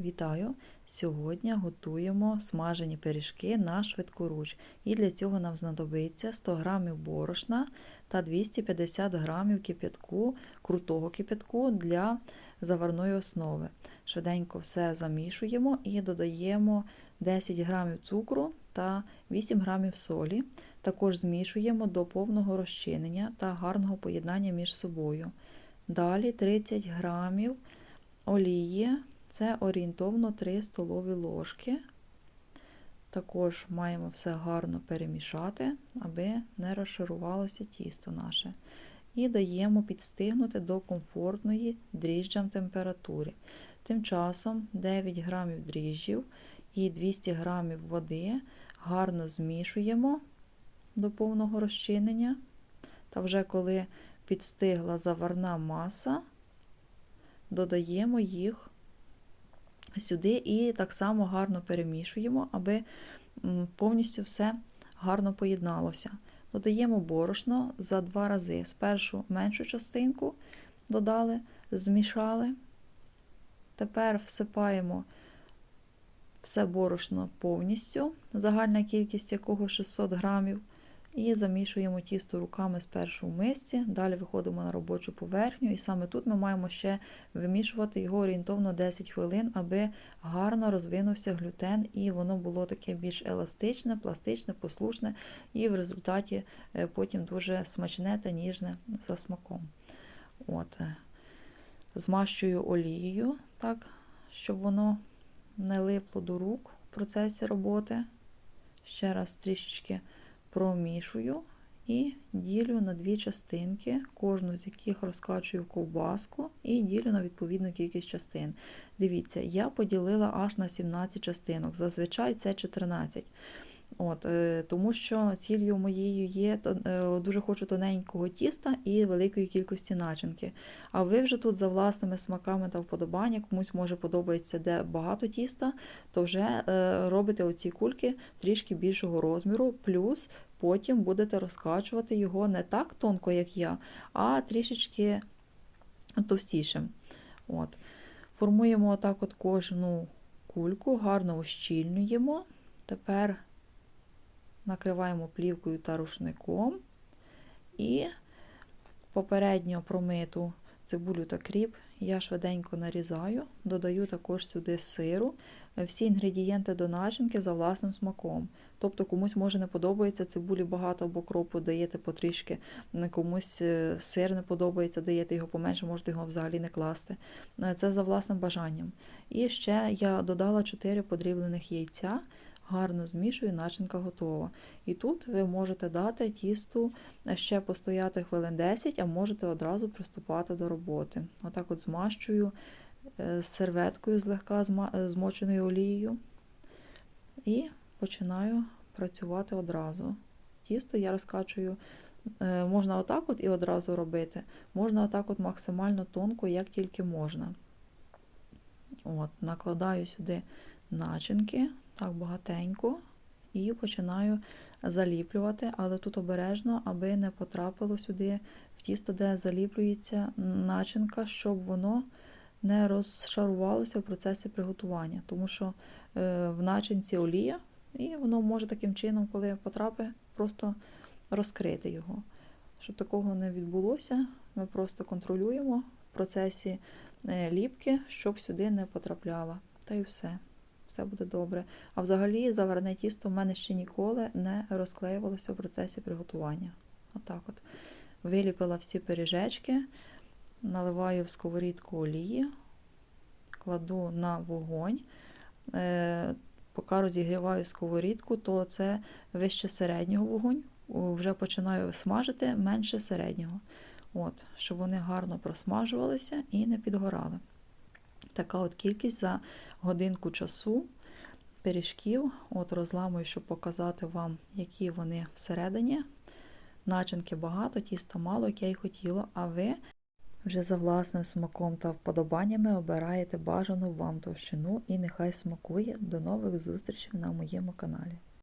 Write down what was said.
Вітаю! Сьогодні готуємо смажені пиріжки на швидкоруч. І для цього нам знадобиться 100 г борошна та 250 г кип'ятку, крутого кип'ятку для заварної основи. Швиденько все замішуємо і додаємо 10 г цукру та 8 г солі. Також змішуємо до повного розчинення та гарного поєднання між собою. Далі 30 г олії. Це орієнтовно 3 столові ложки. Також маємо все гарно перемішати, аби не розшарувалося тісто наше. І даємо підстигнути до комфортної дріжджам температури. Тим часом 9 грамів дріжджів і 200 грамів води гарно змішуємо до повного розчинення. Та вже коли підстигла заварна маса, додаємо їх сюди і так само гарно перемішуємо, аби повністю все гарно поєдналося. Додаємо борошно за два рази. Спершу меншу частинку додали, змішали. Тепер всипаємо все борошно повністю, загальна кількість якого 600 грамів. І замішуємо тісто руками спершу в мисці, далі виходимо на робочу поверхню, і саме тут ми маємо ще вимішувати його орієнтовно 10 хвилин, аби гарно розвинувся глютен, і воно було таке більш еластичне, пластичне, послушне, і в результаті е, потім дуже смачне та ніжне за смаком. От. Е, змащую олією, так, щоб воно не липло до рук в процесі роботи. Ще раз трішечки промішую і ділю на дві частинки, кожну з яких розкачую ковбаску і ділю на відповідну кількість частин. Дивіться, я поділила аж на 17 частинок, зазвичай це 14. От, е, Тому що ціллю моєю є е, дуже хочу тоненького тіста і великої кількості начинки. А ви вже тут за власними смаками та вподобання, комусь може подобається, де багато тіста, то вже е, робите оці кульки трішки більшого розміру, плюс потім будете розкачувати його не так тонко, як я, а трішечки товстішим. От. Формуємо отак от кожну кульку, гарно ущільнюємо. Тепер накриваємо плівкою та рушником і попередньо промиту цибулю та кріп я швиденько нарізаю, додаю також сюди сиру, всі інгредієнти до начинки за власним смаком. Тобто комусь може не подобається цибулі багато або кропу, даєте потрішки, комусь е, сир не подобається, даєте його поменше, можете його взагалі не класти. Е, це за власним бажанням. І ще я додала 4 подріблених яйця гарно змішую, начинка готова. І тут ви можете дати тісту ще постояти хвилин 10, а можете одразу приступати до роботи. Отак от змащую е, серветкою злегка е, змоченою олією. І починаю працювати одразу. Тісто я розкачую. Е, можна отак от і одразу робити, можна отак от максимально тонко, як тільки можна. От, Накладаю сюди начинки, так багатенько, і починаю заліплювати, але тут обережно, аби не потрапило сюди в тісто, де заліплюється начинка, щоб воно не розшарувалося в процесі приготування, тому що е, в начинці олія, і воно може таким чином, коли потрапить, просто розкрити його. Щоб такого не відбулося, ми просто контролюємо в процесі е, ліпки, щоб сюди не потрапляло. Та й все все буде добре. А взагалі заварне тісто в мене ще ніколи не розклеювалося в процесі приготування. Отак от. Виліпила всі пиріжечки, наливаю в сковорідку олії, кладу на вогонь. Е, поки розігріваю сковорідку, то це вище середнього вогонь, вже починаю смажити менше середнього. От, Щоб вони гарно просмажувалися і не підгорали. Така от кількість за годинку часу пиріжків. От розламую, щоб показати вам, які вони всередині. Начинки багато, тіста мало, як я й хотіла, а ви вже за власним смаком та вподобаннями обираєте бажану вам товщину і нехай смакує. До нових зустрічей на моєму каналі.